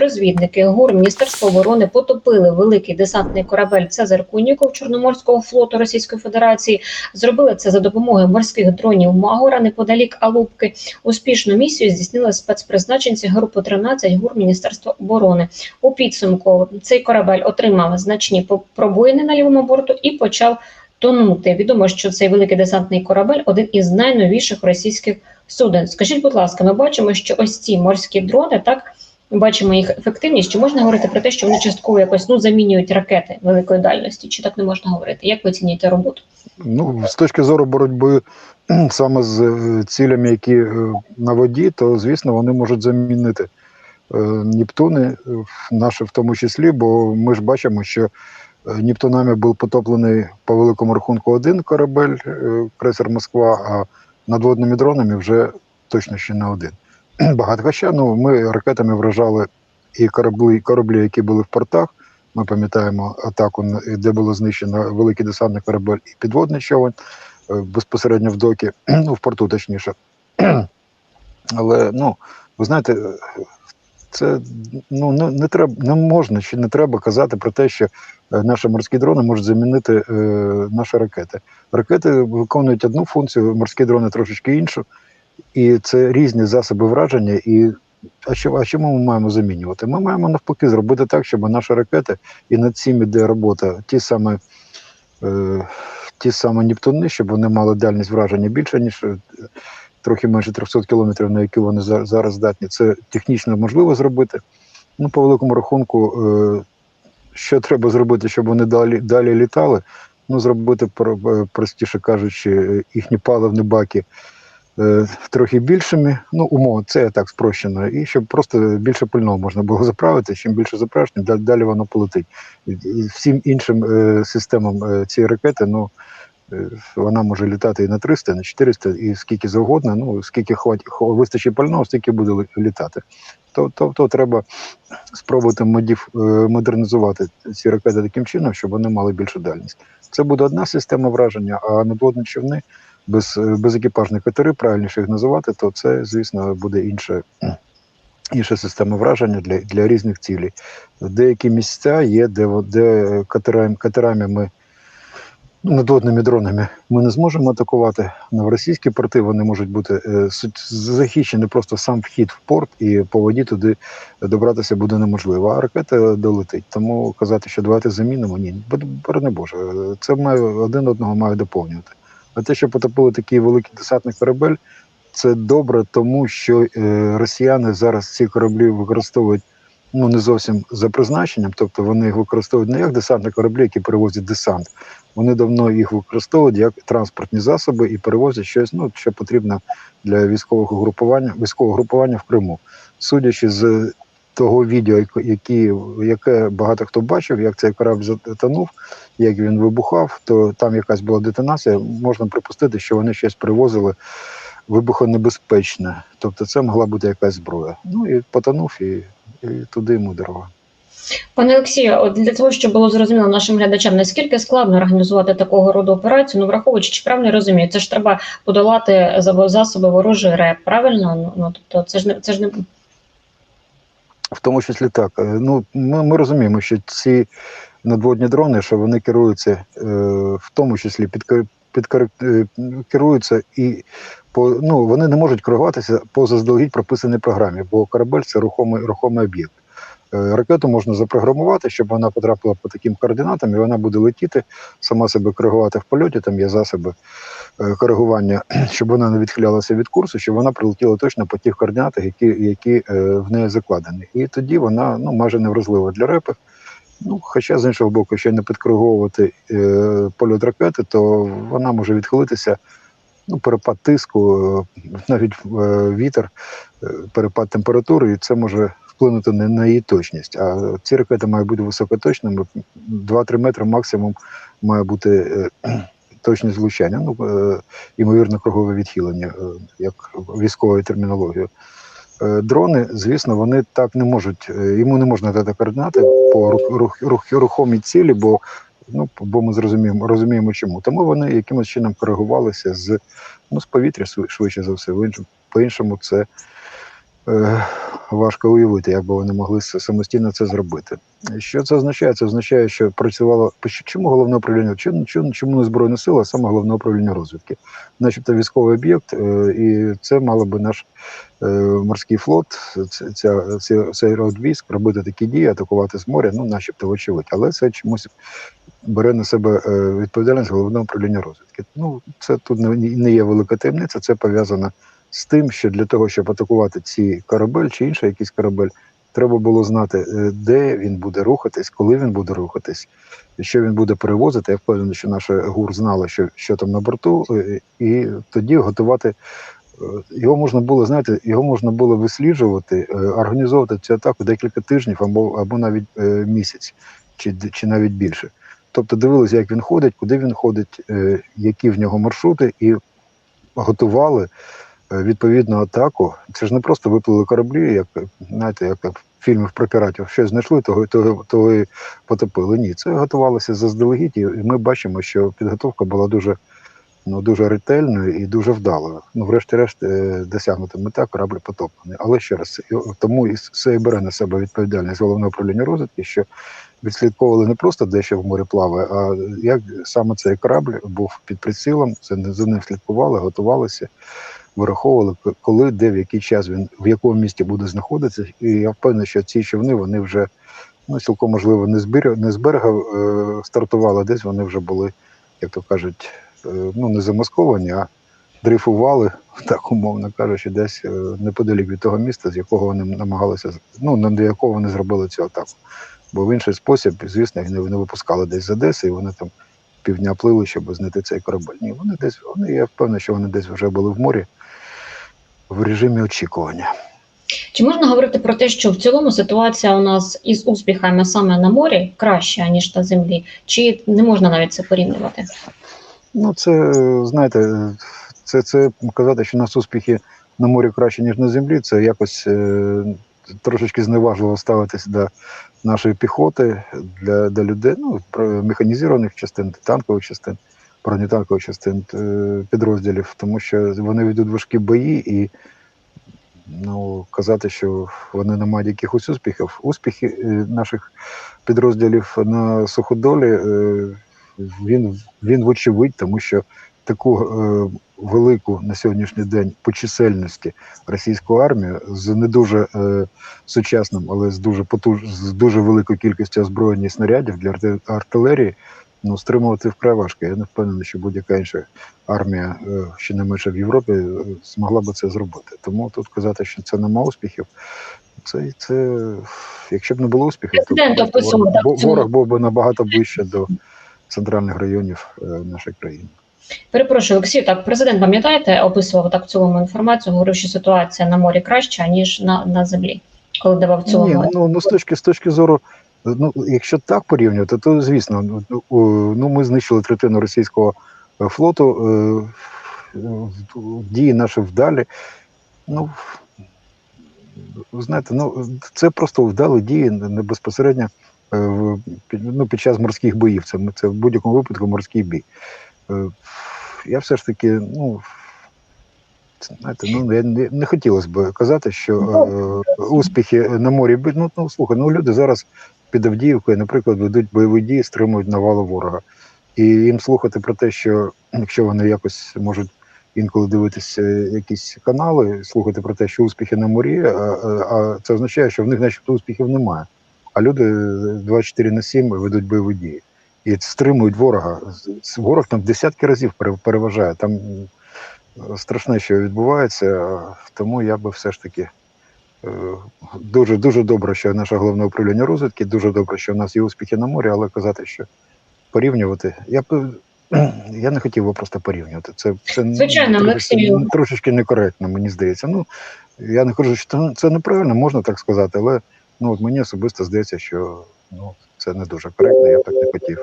Розвідники ГУР Міністерства оборони потопили великий десантний корабель Цезар Куніков Чорноморського флоту Російської Федерації. Зробили це за допомогою морських дронів Магора неподалік Алубки. Успішну місію здійснили спецпризначенці групи 13 ГУР Міністерства оборони. У підсумку цей корабель отримав значні пробоїни на лівому борту і почав тонути. Відомо, що цей великий десантний корабель один із найновіших російських суден. Скажіть, будь ласка, ми бачимо, що ось ці морські дрони так. Ми бачимо їх ефективність. Чи можна говорити про те, що вони частково якось ну замінюють ракети великої дальності? Чи так не можна говорити? Як ви оцінюєте роботу? Ну, з точки зору боротьби саме з е, цілями, які е, на воді, то звісно вони можуть замінити е, Нептуни, наші в тому числі, бо ми ж бачимо, що Нептунами був потоплений по великому рахунку один корабель, крейсер Москва, а надводними дронами вже точно ще не один. Багато хоча ну, ми ракетами вражали і кораблі, кораблі, які були в портах. Ми пам'ятаємо атаку, де було знищено великий десантний корабель і підводний човен е, безпосередньо в докі, ну в порту точніше. Але ну, ви знаєте, це ну не, не треба, не можна чи не треба казати про те, що е, наші морські дрони можуть замінити е, наші ракети. Ракети виконують одну функцію, морські дрони трошечки іншу, і це різні засоби враження. І а що, а чому ми маємо замінювати? Ми маємо навпаки зробити так, щоб наші ракети і над цим іде робота. Ті саме, е, ті саме Нептуни, щоб вони мали дальність враження більше, ніж е, трохи менше 300 кілометрів, на які вони за- зараз здатні. Це технічно можливо зробити. Ну, по великому рахунку, е, що треба зробити, щоб вони далі, далі літали? Ну, зробити, е, простіше кажучи, е, їхні паливні баки трохи більшими. Ну, умови, це так спрощено. І щоб просто більше пального можна було заправити. Чим більше заправиш, далі, воно полетить. І, всім іншим е, системам е, цієї ракети, ну. е, Вона може літати і на 300, і на 400, і скільки завгодно. Ну скільки хватить вистачить пального, стільки буде літати. То, то, то треба спробувати модів, е, модернізувати ці ракети таким чином, щоб вони мали більшу дальність. Це буде одна система враження, а надводні човни без, безекіпажні катери, правильніше їх називати, то це, звісно, буде інша, інша система враження для, для різних цілей. Деякі місця є, де, де катерами, катерами ми надводними дронами ми не зможемо атакувати. На російські порти вони можуть бути е, захищені просто сам вхід в порт, і по воді туди добратися буде неможливо. А ракета долетить. Тому казати, що давайте замінимо, ні, не Боже, це має один одного має доповнювати. А те, що потопили такий великий десантний корабель, це добре, тому що е, росіяни зараз ці кораблі використовують ну не зовсім за призначенням, тобто вони їх використовують не як десантні кораблі, які перевозять десант. Вони давно їх використовують як транспортні засоби і перевозять щось, ну що потрібно для військового групування, військового групування в Криму. Судячи з того відео, які, яке багато хто бачив, як цей корабль затонув, як він вибухав, то там якась була детонація. Можна припустити, що вони щось привозили вибухонебезпечне. Тобто це могла бути якась зброя. Ну і потонув, і, і туди йому дорога. Пане Олексію, от для того, щоб було зрозуміло нашим глядачам, наскільки складно організувати такого роду операцію, ну враховуючи, чи правильно розумію, це ж треба подолати засоби ворожої РЕП, правильно? Ну, Ну тобто, це ж не це ж не В тому числі так. Е, Ну, ми, ми розуміємо, що ці надводні дрони, що вони керуються е, в тому числі під, під керуються і по ну вони не можуть керуватися по заздалегідь прописаній програмі, бо корабель це рухомий рухомий об'єкт. Е, Ракету можна запрограмувати, щоб вона потрапила по таким координатам, і вона буде летіти, сама себе коригувати в польоті. Там є засоби е, коригування, щоб вона не відхилялася від курсу, щоб вона прилетіла точно по тих координатах, які, які е, в неї закладені. І тоді вона ну майже невразлива для репи. Ну, хоча з іншого боку, ще не підкориговувати е, польот ракети, то вона може відхилитися. Ну, перепад тиску, е, навіть е, вітер, е, перепад температури, і це може вплинути на, на її точність. А ці ракети мають бути високоточними, 2-3 метри максимум має бути е, точність влучання. Ну, е, ймовірно, кругове відхилення, е, як військовою термінологією. Е, Дрони, звісно, вони так не можуть, йому не можна дати координати по рух, рух, рух, рухомій цілі, бо, ну, бо ми зрозуміємо, розуміємо чому. Тому вони якимось чином коригувалися з, ну, з повітря швидше за все. По-іншому це Е, Важко уявити, як би вони могли самостійно це зробити. Що це означає? Це означає, що працювало чому головне управління? Чому, чому, не збройні сили, а саме головне управління розвідки, начебто військовий об'єкт, е, і це мало би наш е, морський флот, ця, цей род військ робити такі дії, атакувати з моря, ну, начебто, вочевидь. Але це чомусь бере на себе е, відповідальність головного управління розвідки. Ну, це тут не є велика таємниця, це пов'язано з тим, що для того, щоб атакувати ці корабель чи інший якийсь корабель, треба було знати, е, де він буде рухатись, коли він буде рухатись, що він буде перевозити. Я впевнений, що наша ГУР знала, що, що там на борту, е, і тоді готувати. е, Його можна було, знаєте, його можна було висліджувати, організовувати цю атаку декілька тижнів або, або навіть місяць, чи, чи навіть більше. Тобто дивилися, як він ходить, куди він ходить, які в нього маршрути, і готували відповідну атаку. Це ж не просто виплили кораблі, як е, знаєте, як в фільмах про піратів, щось знайшли, того, того, того і потопили. Ні, це готувалося заздалегідь, і ми бачимо, що підготовка була дуже, ну, дуже ретельною і дуже вдалою. Ну, врешті-решт, е, досягнута мета, корабль потоплений. Але ще раз, тому і це і бере на себе відповідальність головного управління розвідки, що відслідковували не просто дещо в морі плаває, а як саме цей корабль був під прицілом, за ним слідкували, готувалися, вираховували, коли, де, в який час він в якому місті буде знаходитися. І я впевнений, що ці човни вони вже ну, цілком можливо не з берега, не з берега е, стартували, десь вони вже були, як то кажуть, е, ну не замасковані, а дрейфували, так умовно кажучи, десь е, неподалік від того міста, з якого вони намагалися ну, на якого вони зробили цю атаку. Бо в інший спосіб, звісно, їх не, не випускали десь з Одеси, і вони там півдня плили, щоб знайти цей корабель. Ні, вони десь, вони, я впевнений, що вони десь вже були в морі в режимі очікування. Чи можна говорити про те, що в цілому ситуація у нас із успіхами саме на морі краща ніж на землі? Чи не можна навіть це порівнювати? Ну, це, знаєте, це, це казати, що у нас успіхи на морі краще, ніж на землі, це якось е, трошечки зневажливо ставитися до нашої піхоти, для, для людей, ну, механізованих частин, танкових частин, бронетанкових частин е, підрозділів, тому що вони ведуть важкі бої і ну, казати, що вони не мають якихось успіхів. Успіхи е, наших підрозділів на суходолі е, він, він вочевидь, тому що таку велику на сьогоднішній день по чисельності російську армію з не дуже сучасним, але з дуже потуж, з дуже великою кількістю озброєння і снарядів для артилерії. Ну, стримувати вкрай важко. Я не впевнений, що будь-яка інша армія, е, ще не менше в Європі, е, змогла би це зробити. Тому тут казати, що це нема успіхів. Це, це якщо б не було успіхів, то ворог, ворог був би набагато ближче до центральних районів е, нашої країни. Перепрошую, Олексій, так президент, пам'ятаєте, описував так в цілому інформацію, говорив, що ситуація на морі краща ніж на, на землі, коли давав цілому. Ні, ну, ну з точки з точки зору, ну якщо так порівнювати, то звісно, ну, ну, ну ми знищили третину російського е, флоту, е, дії наші вдалі. Ну знаєте, ну це просто вдалі дії не безпосередньо е, ну, під час морських боїв. Це це в будь-якому випадку морський бій. Я все ж таки, ну. Знаєте, ну я не, не хотілося б казати, що е, успіхи на морі ну, ну слухай, ну люди зараз під Авдіївкою, наприклад, ведуть бойові дії, стримують навалу ворога. І їм слухати про те, що якщо вони якось можуть інколи дивитися якісь канали, слухати про те, що успіхи на морі, а, а- це означає, що в них, начебто, успіхів немає. А люди 24 на 7 ведуть бойові дії і стримують ворога. Ворог там десятки разів переважає. Там страшне, що відбувається, тому я би все ж таки. Е, Дуже дуже добре, що наше головне управління розвідки, дуже добре, що в нас є успіхи на морі, але казати, що порівнювати, я б я не хотів би просто порівнювати. Це, це Звичайно, трошечки, трошечки некоректно, мені здається. Ну я не кажу, що це- це неправильно, можна так сказати, але ну от мені особисто здається, що ну це не дуже коректно, я б так не хотів.